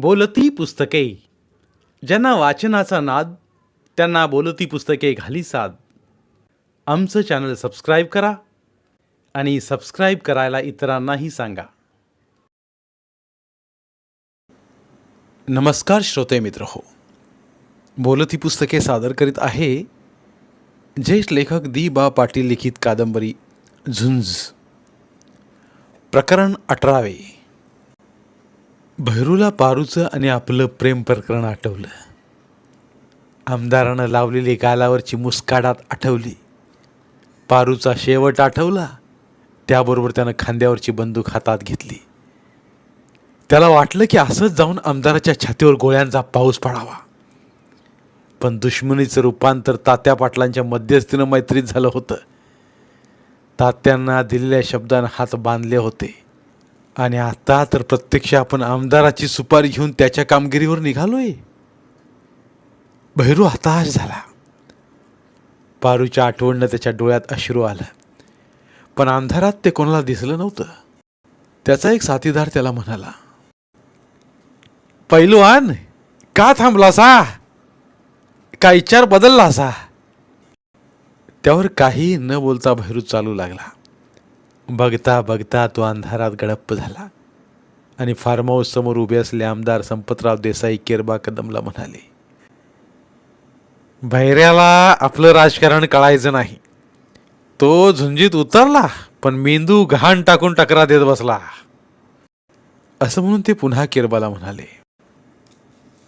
बोलती पुस्तके. ज्यांना वाचनाचा नाद त्यांना बोलती पुस्तके घाली साद. आमचं चॅनल सबस्क्राईब करा आणि सबस्क्राईब करायला इतरांनाही सांगा. नमस्कार श्रोते मित्र हो. बोलती पुस्तके सादर करीत आहे ज्येष्ठ लेखक दी बा पाटील लिखित कादंबरी झुंज प्रकरण अठरावे. भैरूला पारूचं आणि आपलं प्रेम प्रकरण आठवलं. आमदारानं लावलेली गालावरची मुस्काडात आठवली. पारूचा शेवट आठवला. त्याबरोबर त्यानं खांद्यावरची बंदूक हातात घेतली. त्याला वाटलं की असंच जाऊन आमदाराच्या छातीवर गोळ्यांचा पाऊस पडावा. पण दुश्मनीचं रूपांतर तात्या पाटलांच्या मध्यस्थीनं मैत्रीत झालं होतं. तात्यांना दिलेल्या शब्दानं हात बांधले होते. आणि आता तर प्रत्यक्ष आपण आमदाराची सुपारी घेऊन त्याच्या कामगिरीवर निघालोय. भैरू हताश झाला. पारूच्या आठवणनं त्याच्या डोळ्यात अश्रू आलं. पण अंधारात ते कोणाला दिसलं नव्हतं. त्याचा एक साथीदार त्याला म्हणाला पैलवान का थांबला सा का विचार बदलला असा त्यावर काही न बोलता भैरू चालू लागला. बघता बघता तो अंधारात गडप्प झाला. आणि फार्म हाऊस समोर उभे असले आमदार संपतराव देसाई केरबा कदमला म्हणाले भैऱ्याला आपलं राजकारण कळायचं नाही. तो झुंजीत उतरला पण मेंदू घाण टाकून टकरा देत बसला. असं म्हणून ते पुन्हा केरबाला म्हणाले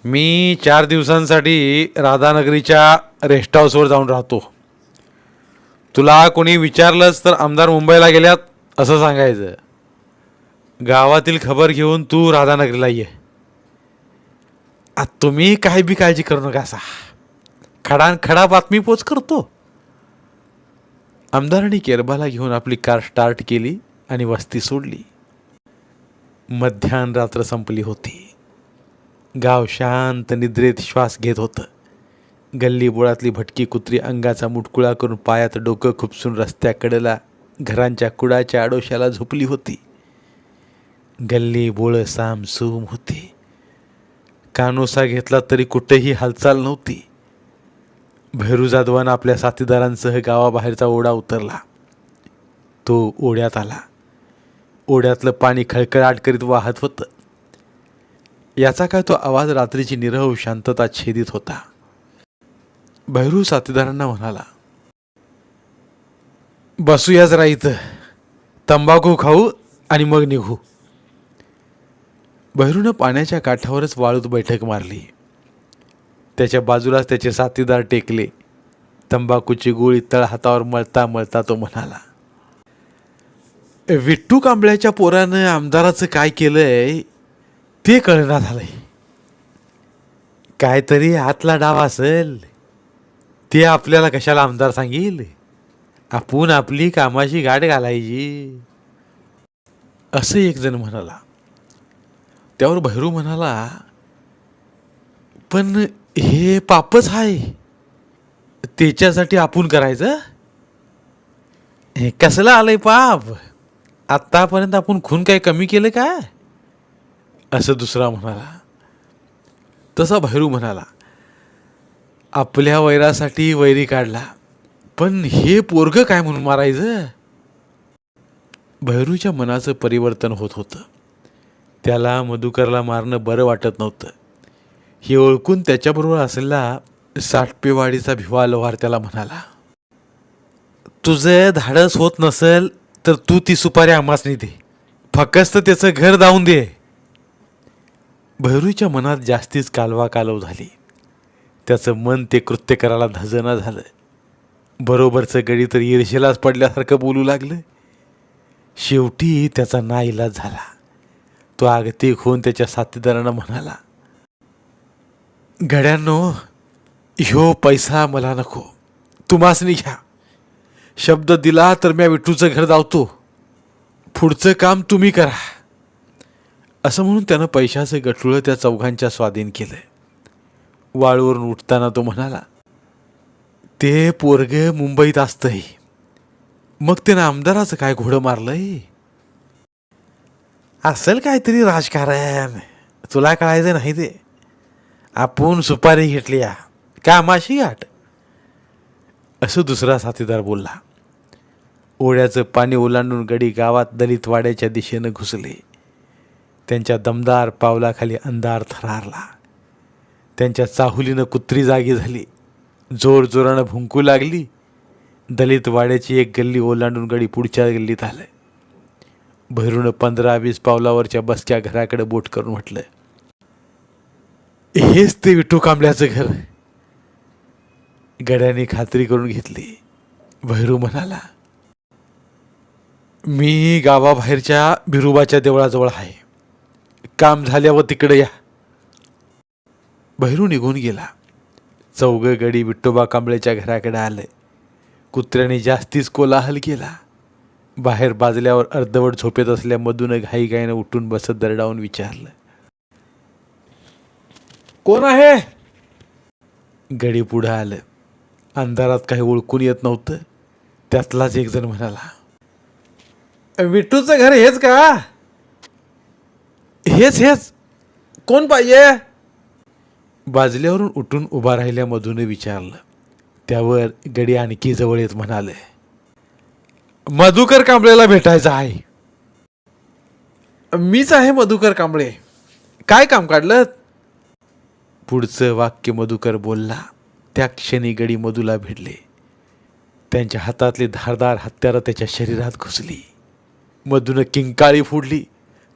मी चार दिवसांसाठी राधानगरीच्या रेस्ट हाऊसवर जाऊन राहतो. तुला कोणी विचारलंच तर आमदार मुंबईला गेल्यात असं सांगायचं. गावातील खबर घेऊन तू राधानगरीला ये. आ, तुम्ही काही बी काळजी करू नका असा. खडान खडा बातमी पोच करतो. आमदारांनी केरबाला घेऊन आपली कार स्टार्ट केली आणि वस्ती सोडली. मध्यान रात्र संपली होती. गाव शांत निद्रेत श्वास घेत होतं. गल्ली बोळातली भटकी कुत्री अंगाचा मुटकुळा करून पायात डोकं खुपसून रस्त्याकडेला घरांच्या कुडाच्या आडोशाला झोपली होती. गल्ली बोळं सामसूम होती. कानोसा घेतला तरी कुठेही हालचाल नव्हती. भैरू जाधवानं आपल्या साथीदारांसह गावाबाहेरचा ओढा उतरला. तो ओढ्यात आला. ओढ्यातलं पाणी खळखळाट करीत वाहत होतं. याचा काय तो आवाज रात्रीची निरव शांतता छेदित होता. भैरू साथीदारांना म्हणाला बसूया जरा इथं. तंबाखू खाऊ आणि मग निघू. भैरूनं पाण्याच्या काठावरच वाळूत बैठक मारली. त्याच्या बाजूलाच त्याचे साथीदार टेकले. तंबाखूची गोळी तळ हातावर मळता मळता तो म्हणाला विट्टू कांबळ्याच्या पोरानं आमदाराचं काय केलंय ते कळना झालंय. काहीतरी हातला डाव असेल ते आपल्याला कशाला आमदार सांगेल? आपण आपली कामाची गाठ घालायची. असं एक जण म्हणाला. त्यावर भैरू म्हणाला पण हे पापच आहे त्याच्यासाठी आपण करायचं? हे कसलं आलंय पाप? आत्तापर्यंत आपण खून काही कमी केलं का असं दुसरा म्हणाला. तसा भैरू म्हणाला आपल्या वैरासाठी वैरी काढला. पण हे पोरग काय म्हणून मारायचं? भैरूच्या मनाचं परिवर्तन होत होतं. त्याला मधुकरला मारणं बरं वाटत नव्हतं. हे ओळखून त्याच्याबरोबर असलेला साठपेवाडीचा भिवा लोहार त्याला म्हणाला तुझं धाडस होत नसेल तर तू ती सुपारी आम्हासनी दे. फकस्त त्याचं घर जाऊन दे. भैरूच्या मनात जास्तीच कालवा कालव झाली. त्याचं मन ते कृत्य करायला धजना झालं. बरोबरचं गडी तर ईर्षेलाच पडल्यासारखं बोलू लागलं. शेवटी त्याचा नाईलाज झाला. तो आगतिक होऊन त्याच्या साथीदारांना म्हणाला गड्यांनो ह्यो पैसा मला नको. तुम्हासनी घ्या. शब्द दिला तर मी विठूचं घर धावतो. पुढचं काम तुम्ही करा. असं म्हणून त्यानं पैशाचं गठुळं त्या चौघांच्या स्वाधीन केलं. वाळूवरून उठताना तो म्हणाला ते पोरग मुंबईत असतंय. मग त्यानं आमदाराचं काय घोडं मारलंय? असेल काहीतरी राजकारण. तुला कळायचं नाही ते. आपण सुपारी घेतली या कामाशी गाठ. असं दुसरा साथीदार बोलला. ओढ्याचं पाणी ओलांडून गडी गावात दलितवाड्याच्या दिशेनं घुसले. त्यांच्या दमदार पावलाखाली अंधार थरारला. त्यांच्या चाहुलीनं कुत्री जागी झाली. जोरजोरानं भुंकू लागली. दलित वाड्याची एक गल्ली ओलांडून गडी पुढच्या गल्लीत आलं भैरूनं पंधरा वीस पावलावरच्या बसच्या घराकडे बोट करून म्हटलं हेच ते विठू कांबल्याचं घर. गड्याने खात्री करून घेतली. भैरू म्हणाला मी गावाबाहेरच्या बिरुबाच्या देवळाजवळ आहे. काम झाल्यावर तिकडे या. भैरू निघून गेला. चौघं गडी विठोबा कांबळेच्या घराकडे आले. कुत्र्याने जास्तीच कोलाहल केला. बाहेर बाजल्यावर अर्धवट झोपेत असल्या मधून घाईघाईनं उठून बसत दरडावून विचारलं. कोण आहे? गडी पुढं आलं. अंधारात काही ओळखून येत नव्हतं. त्यातलाच एक जण म्हणाला विठूचं घर हेच का? हेच हेच. कोण पाहिजे? बाजल्यावरून उठून उभा राहिल्यामधून विचारलं. त्यावर गडी आणखी जवळ येत म्हणाले मधुकर कांबळेला भेटायचं आहे. मीच आहे मधुकर कांबळे. काय काम काढलं पुढचं वाक्य मधुकर बोलला. त्या क्षणी गडी मधूला भिडले त्यांच्या हातातली धारदार हत्यारं त्याच्या शरीरात घुसली. मधून किंकाळी फुडली.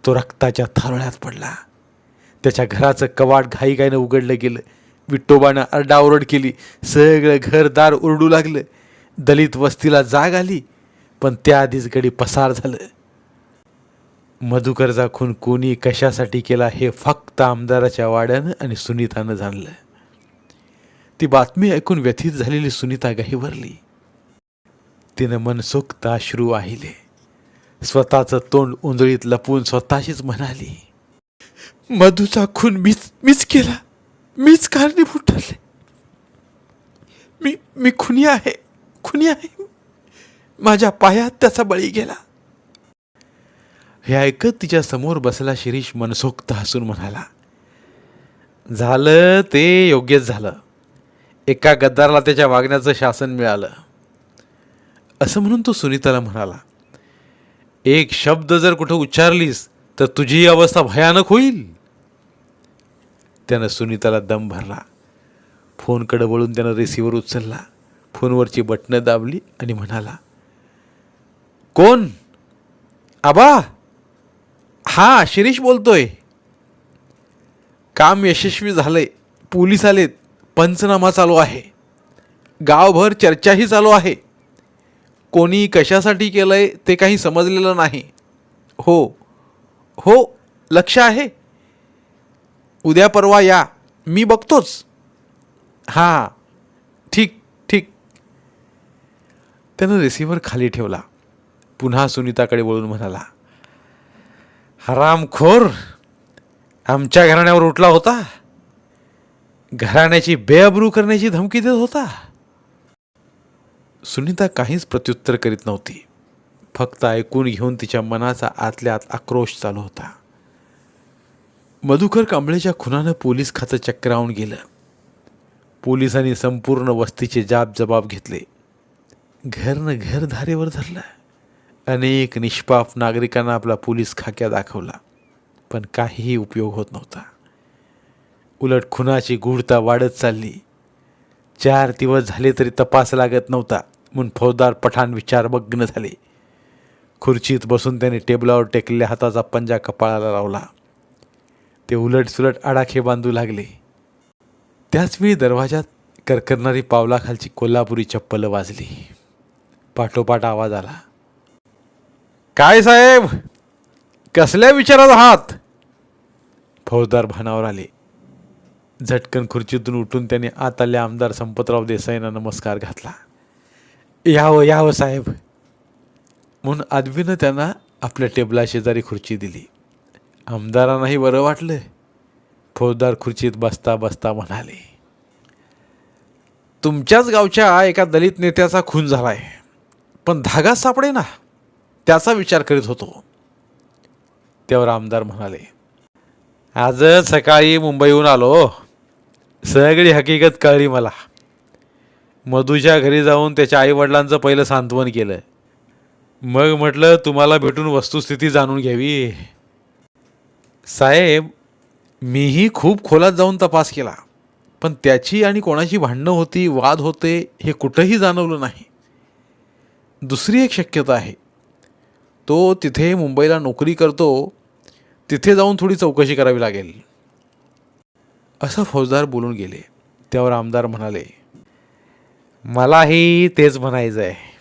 तो रक्ताच्या थारोळ्यात पडला. त्याच्या घराचं कवाट घाईघाईनं उघडलं गेलं. विठ्ठोबानं आरडाओरड केली. सगळं घरदार ओरडू लागलं. दलित वस्तीला जाग आली. पण त्याआधीच गडी पसार झालं. मधुकरचा खून कोणी कशासाठी केला हे फक्त आमदाराच्या वाड्यानं आणि सुनीतानं जाणलं. ती बातमी ऐकून व्यथित झालेली सुनीता गहिवरली तिनं मनसोक्त अश्रू वाहिले स्वतःचं तोंड उंजळीत लपवून स्वतःशीच म्हणाली. मधूचा खून मीच मीच केला. मीच कारणीभूत ठरले मी मी खुनी आहे खुनी आहे. माझ्या पायात त्याचा बळी गेला. हे ऐकत तिच्या समोर बसला शिरीष मनसोक्त हसून म्हणाला झालं ते योग्यच झालं. एका गद्दाराला त्याच्या वागण्याचं शासन मिळालं. असं म्हणून तो सुनीताला म्हणाला एक शब्द जर कुठं उच्चारलीस तर तुझी ही अवस्था भयानक होईल. त्यानं सुनीताला दम भरला. फोनकडे वळून त्यानं रिसिव्हर उचलला. फोनवरची बटणं दाबली आणि म्हणाला कोण? आबा? हा शिरीष बोलतोय. काम यशस्वी झालंय. पोलीस आलेत. पंचनामा चालू आहे. गावभर चर्चाही चालू आहे. कोणी कशासाठी केलंय ते काही समजलेलं नाही. हो हो लक्ष आहे. उद्या परवा या. मी बघतोच. हां ठीक ठीक. त्यानं रिसिव्हर खाली ठेवला. पुन्हा सुनीताकडे वळून म्हणाला हरामखोर आमच्या घराण्यावर उठला होता. घराण्याची बेअब्रू करण्याची धमकी देत होता. सुनीता काहीच प्रत्युत्तर करीत नव्हती. फक्त ऐकून घेऊन तिच्या मनाचा आतल्या आत आक्रोश चालू होता. मधुकर कांबळेच्या खुनानं पोलीस खातं चक्रावून गेलं. पोलिसांनी संपूर्ण वस्तीचे जाब जबाब घेतले. घरनं घर धारेवर धरलं. अनेक निष्पाप नागरिकांना आपला पोलीस खाक्या दाखवला पण काहीही उपयोग होत नव्हता. उलट खुनाची गूढता वाढत चालली. चार दिवस झाले तरी तपास लागत नव्हता म्हणून फौजदार पठाण विचारमग्न झाले. खुर्चीत बसून त्याने टेबलावर टेकलेल्या हाताचा पंजा कपाळाला लावला. ते उलट सुलट आडाखे बांधू लागले. त्याचवेळी दरवाजात करकरणारी पावलाखालची कोल्हापुरी चप्पल वाजली. पाठोपाठ आवाज आला. काय साहेब? कसल्या विचारात आहात? फौजदार भानावर आले. झटकन खुर्चीतून उठून त्याने आत आले आमदार संपतराव देसाईंना नमस्कार घातला. यावं यावं साहेब. म्हणून आदवीनं त्यांना आपल्या टेबला शेजारी खुर्ची दिली. आमदारांनाही बरं वाटलं. फौजदार खुर्चीत बसता बसता म्हणाले तुमच्याच गावच्या एका दलित नेत्याचा खून झाला आहे पण धागा सापडे ना त्याचा विचार करीत होतो. त्यावर आमदार म्हणाले आजच सकाळी मुंबईहून आलो. सगळी हकीकत कळली मला. मधूच्या घरी जाऊन त्याच्या आईवडिलांचं पहिलं सांत्वन केलं. मग म्हटलं तुम्हाला भेटून वस्तुस्थिती जाणून घ्यावी. साहेब मीही खूप खोलात जाऊन तपास केला. पण त्याची आणि कोणाची भांडणं होती वाद होते हे कुठंही जाणवलं नाही. दुसरी एक शक्यता आहे. तो तिथे मुंबईला नोकरी करतो. तिथे जाऊन थोडी चौकशी करावी लागेल. असं फौजदार बोलून गेले. त्यावर आमदार म्हणाले मलाही तेच म्हणायचं आहे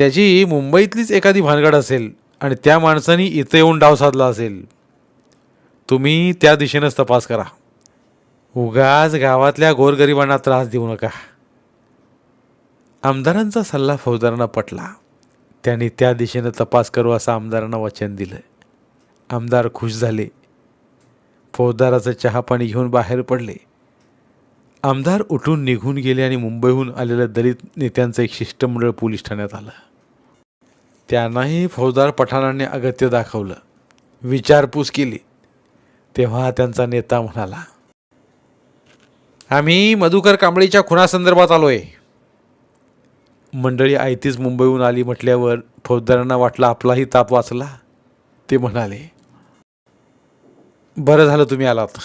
त्याची मुंबईतलीच एखादी भानगड असेल आणि त्या माणसानी इथं येऊन डाव साधला असेल तुम्ही त्या दिशेनंच तपास करा. उगाच गावातल्या गोरगरिबांना त्रास देऊ नका. आमदारांचा सल्ला फौजदारांना पटला. त्यांनी त्या दिशेनं तपास करू असं आमदारांना वचन दिलं. आमदार खुश झाले. फौजदाराचं चहापाणी घेऊन बाहेर पडले. आमदार उठून निघून गेले आणि मुंबईहून आलेल्या दलित नेत्यांचं एक शिष्टमंडळ पोलीस ठाण्यात आलं. त्यांनाही फौजदार पठाणांनी अगत्य दाखवलं. विचारपूस केली. तेव्हा त्यांचा नेता म्हणाला आम्ही मधुकर कांबळीच्या खुनासंदर्भात आलोय. मंडळी आयतीच मुंबईहून आली म्हटल्यावर फौजदारांना वाटला आपलाही ताप वाचला. ते म्हणाले बरं झालं तुम्ही आलात.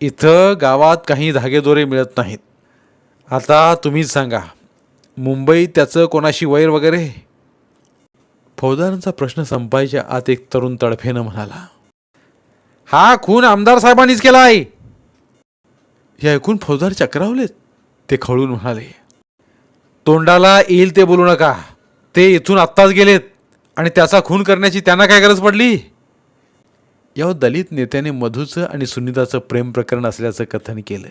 इथं गावात काही धागेदोरे मिळत नाहीत. आता तुम्हीच सांगा मुंबईत त्याचं कोणाशी वैर वगैरे? फौजदारांचा प्रश्न संपायच्या आत एक तरुण तडफेनं म्हणाला हा खून आमदार साहेबांनीच केला आहे हे ऐकून फौजदार चक्रावलेत. ते खळून म्हणाले तोंडाला येईल ते बोलू नका. ते इथून आत्ताच गेलेत आणि त्याचा खून करण्याची त्यांना काय गरज पडली? यावर दलित नेत्याने मधूचं आणि सुनीताचं प्रेम प्रकरण असल्याचं कथन केलं.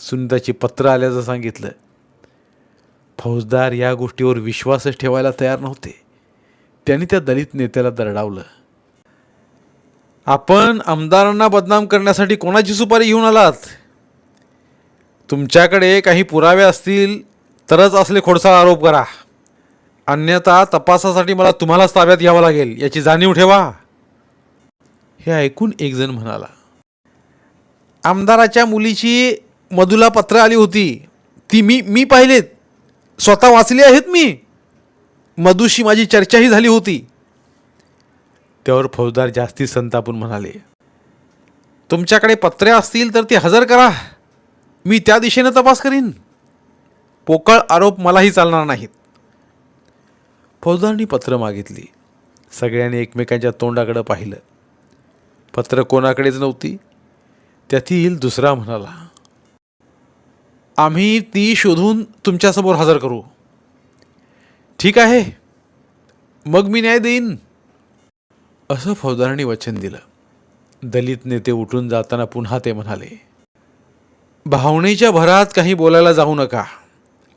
सुनीताची पत्र आल्याचं सांगितलं. फौजदार या गोष्टीवर विश्वासच ठेवायला तयार नव्हते. त्यांनी त्या दलित नेत्याला दरडावलं. आपण आमदारांना बदनाम करण्यासाठी कोणाची सुपारी घेऊन आलात? तुमच्याकडे काही पुरावे असतील तरच असले खोडसाळ आरोप करा. अन्यथा तपासासाठी मला तुम्हालाच ताब्यात घ्यावं लागेल याची जाणीव ठेवा. हे ऐकून एकजण म्हणाला आमदाराच्या मुलीची मधुला पत्र आली होती. ती मी मी पाहिलेत. स्वतः वाचली आहेत मी. मधुशी माझी चर्चाही झाली होती. त्यावर फौजदार जास्ती संतापून म्हणाले तुमच्याकडे पत्रे असतील तर ती हजर करा. मी त्या दिशेनं तपास करीन. पोकळ आरोप मलाही चालणार नाहीत. फौजदारांनी पत्र मागितली. सगळ्यांनी एकमेकांच्या तोंडाकडे पाहिलं. पत्र कोणाकडेच नव्हती. त्यातील दुसरा म्हणाला आम्ही ती शोधून तुमच्यासमोर हजर करू. ठीक आहे. मग मी न्याय देईन. असं फौजदारांनी वचन दिलं. दलित नेते उठून जाताना पुन्हा ते म्हणाले भावनेच्या भरात काही बोलायला जाऊ नका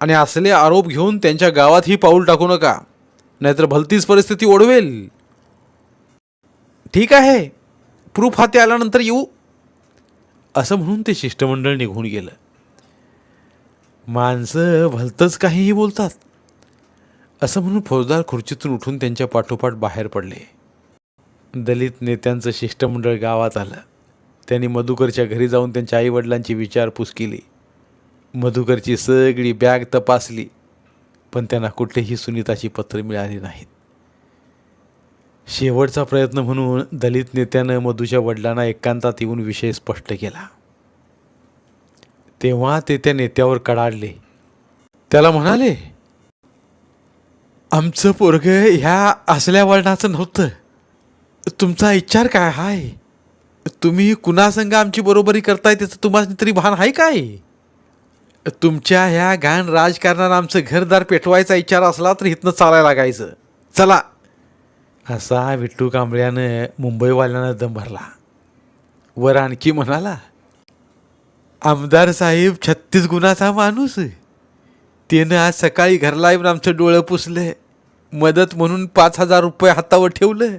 आणि असले आरोप घेऊन त्यांच्या गावातही पाऊल टाकू नका. नाहीतर भलतीच परिस्थिती ओढवेल. ठीक आहे. प्रूफ हाती आल्यानंतर येऊ. असं म्हणून ते शिष्टमंडळ निघून गेलं. माणसं भलतंच काहीही बोलतात. असं म्हणून फौजदार खुर्चीतून उठून त्यांच्या पाठोपाठ बाहेर पडले. दलित नेत्यांचं शिष्टमंडळ गावात आलं. त्यांनी मधुकरच्या घरी जाऊन त्यांच्या आईवडिलांची विचारपूस केली. मधुकरची सगळी बॅग तपासली पण त्यांना कुठलीही सुनीताची पत्र मिळाली नाहीत. शेवटचा प्रयत्न म्हणून दलित नेत्यानं मधूच्या वडिलांना एकांतात येऊन विषय स्पष्ट केला. तेव्हा ते त्या नेत्यावर कडाडले. त्याला म्हणाले आमचं पोरग ह्या असल्या वळणाचं नव्हतं. तुमचा विचार काय हाय? तुम्ही कुणासंग आमची बरोबरी करताय त्याचं तुम्हाला तरी भान आहे काय? तुमच्या ह्या घाण राजकारणानं आमचं घरदार पेटवायचा विचार असला तर इथनं चालायला लागायचं. चला. असा विठ्ठू कांबळ्यानं मुंबईवाल्यांना दम भरला. वर आणखी म्हणाला आमदार साहेब छत्तीस गुणाचा माणूस त्यानं आज सकाळी घरला येऊन आमचं डोळं पुसलं मदत म्हणून पाच हजार रुपये हातावर ठेवलं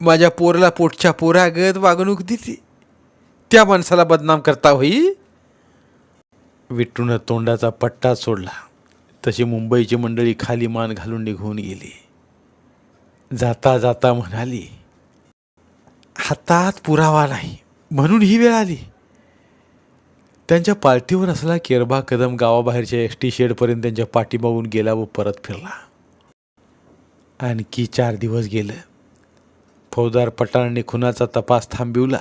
माझ्या पोराला पोटच्या पोरागत वागणूक दिली. त्या माणसाला बदनाम करता होई? विठ्ठूनं तोंडाचा पट्टा सोडला. तशी मुंबईची मंडळी खाली मान घालून निघून गेली. जाता जाता म्हणाली हातात पुरावा नाही. म्हणून ही वेळ आली. त्यांच्या पार्टीवर असला केरबा कदम गावाबाहेरच्या एस टी शेडपर्यंत त्यांच्या पाठीमागून गेला व परत फिरला. आणखी चार दिवस गेलं. फौजदार पठाणांनी खुनाचा तपास थांबिवला.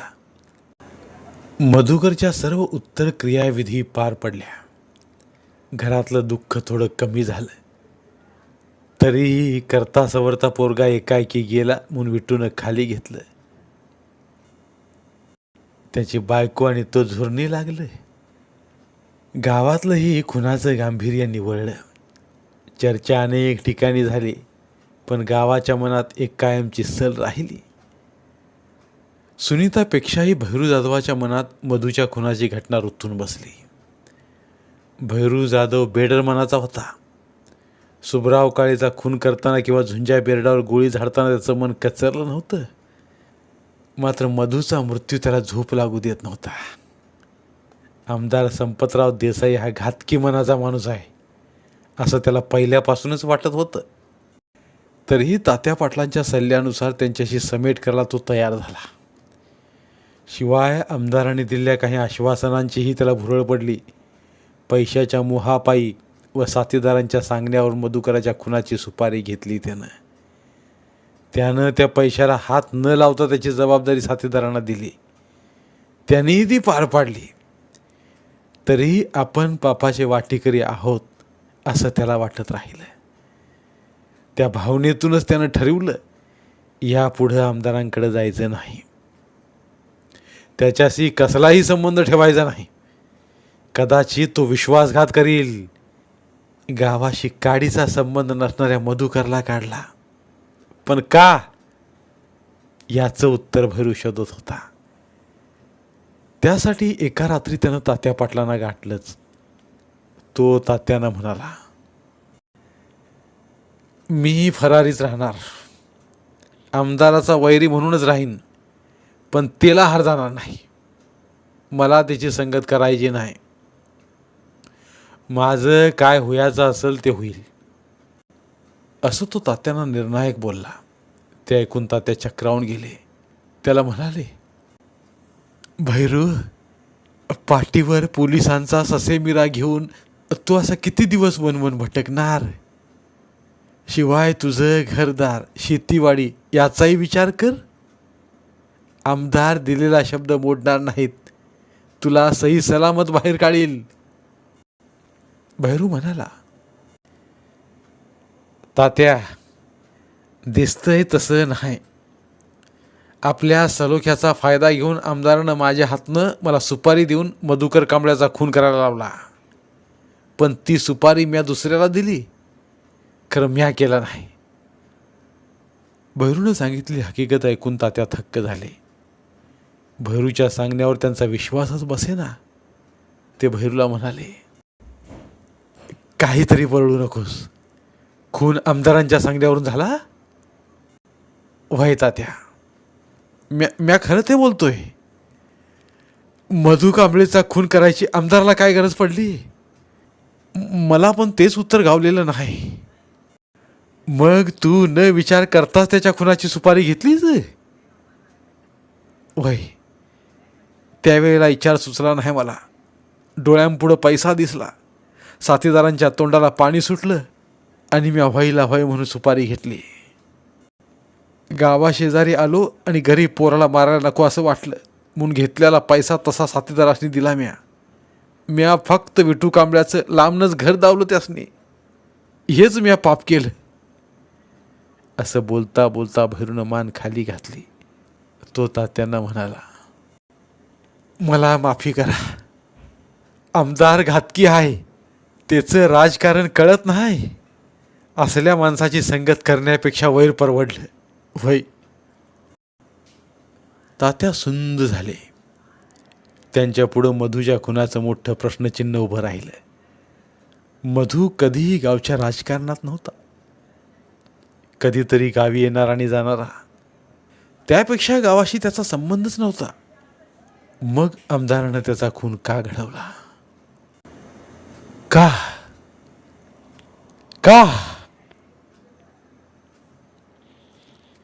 मधुकरच्या सर्व उत्तर क्रियाविधी पार पडल्या. घरातलं दुःख थोडं कमी झालं. तरीही करता सवरता पोरगा एकाएकी गेला म्हणून विटून खाली घेतलं. त्याची बायको आणि तो झुरणी लागलं. गावातलंही खुनाचं गांभीर्य निवळलं. चर्चा अनेक ठिकाणी झाली पण गावाच्या मनात एक कायमची सल राहिली. सुनीतापेक्षाही भैरू जाधवाच्या मनात मधूच्या खुनाची घटना रुतून बसली. भैरू जाधव बेडर मनाचा होता. सुबराव काळेचा खून करताना किंवा झुंजा बेरडावर गोळी झाडताना त्याचं मन कचरलं नव्हतं. मात्र मधूचा मृत्यू त्याला झोप लागू देत नव्हता. आमदार संपतराव देसाई हा घातकी मनाचा माणूस आहे. असं त्याला पहिल्यापासूनच वाटत होतं. तरीही तात्या पाटलांच्या सल्ल्यानुसार त्यांच्याशी समेट करायला तो तयार झाला. शिवाय आमदारांनी दिलेल्या काही आश्वासनांचीही त्याला भुरळ पडली. पैशाच्या मोहापायी व साथीदारांच्या सांगण्यावर मधुकराच्या खुनाची सुपारी घेतली त्यानं. त्यानं त्या पैशाला हात न लावता त्याची जबाबदारी साथीदारांना दिली. त्यांनीही ती पार पाडली. तरीही आपण पापाचे वाटेकरी आहोत असं त्याला वाटत राहिलं त्या भावनेतूनच त्यानं ठरवलं यापुढं आमदारांकडे जायचं नाही. त्याच्याशी कसलाही संबंध ठेवायचा नाही. कदाचित तो विश्वासघात करील. गावाशी काडीचा संबंध नसणाऱ्या मधुकरला काढला. पण का? याचं उत्तर भरू शोधत होता. त्यासाठी एका रात्री त्यानं तात्या पाटलांना गाठलंच. तो तात्यानं म्हणाला मी फरारीच राहणार. आमदाराचा वैरी म्हणूनच राहीन पण त्याला हार जाणार नाही. मला त्याची संगत करायची नाही. माझं काय होयाचं असेल ते होईल. असं तो तात्यांना निर्णायक बोलला. ते ऐकून तात्या चक्रावून गेले. त्याला म्हणाले भैरू पाठीवर पोलिसांचा ससेमिरा घेऊन तू असा किती दिवस वनवन भटकणार? शिवाय तुझं घरदार शेतीवाडी याचाही विचार कर. आमदार दिलेला शब्द मोडणार नाहीत. तुला सही सलामत बाहेर काढील. भैरू म्हणाला तात्या दिसतंय तसं नाही. आपल्या सलोख्याचा फायदा घेऊन आमदारानं माझ्या हातनं मला सुपारी देऊन मधुकर कांबळ्याचा खून करायला लावला. पण ती सुपारी म्या दुसऱ्याला दिली खरं म्या केला नाही. भैरूनं सांगितली हकीकत ऐकून तात्या थक्क झाले. भैरूच्या सांगण्यावर त्यांचा विश्वासच बसेना. ते भैरूला म्हणाले काहीतरी पळू नकोस. खून आमदारांच्या सांगण्यावरून झाला? वय तात्या. म्या म्या खरं ते बोलतोय. मधु कांबळेचा खून करायची आमदारला काय गरज पडली? मला पण तेच उत्तर गावलेलं नाही. मग तू न विचार करताच त्याच्या खुनाची सुपारी घेतलीच वय. त्यावेळेला विचार सुचला नाही मला. डोळ्यांपुढं पैसा दिसला. साथीदारांच्या तोंडाला पाणी सुटलं आणि मी अव्हाईला व्हाय म्हणून सुपारी घेतली. गावाशेजारी आलो आणि घरी पोराला मारायला नको असं वाटलं. म्हणून घेतलेला पैसा तसा साथीदारासनी दिला म्या. म्या फक्त विटू कांबळ्याचं लांबनंच घर दावलं त्यासनी. हेच म्या पाप केलं. असं बोलता बोलता भैरून मान खाली घातली. तो तात्यांना म्हणाला मला माफी करा. आमदार घातकी आहे. त्याचं राजकारण कळत नाही. असल्या माणसाची संगत करण्यापेक्षा वैर परवडलं. वय तात्या सुंद झाले. त्यांच्या पुढं मधूच्या खुनाचं मोठं प्रश्नचिन्ह उभं राहिलं. मधू कधीही गावच्या राजकारणात नव्हता. कधीतरी गावी येणारा आणि जाणारा. त्यापेक्षा गावाशी त्याचा संबंधच नव्हता. मग आमदारानं त्याचा खून का घडवला? का? का?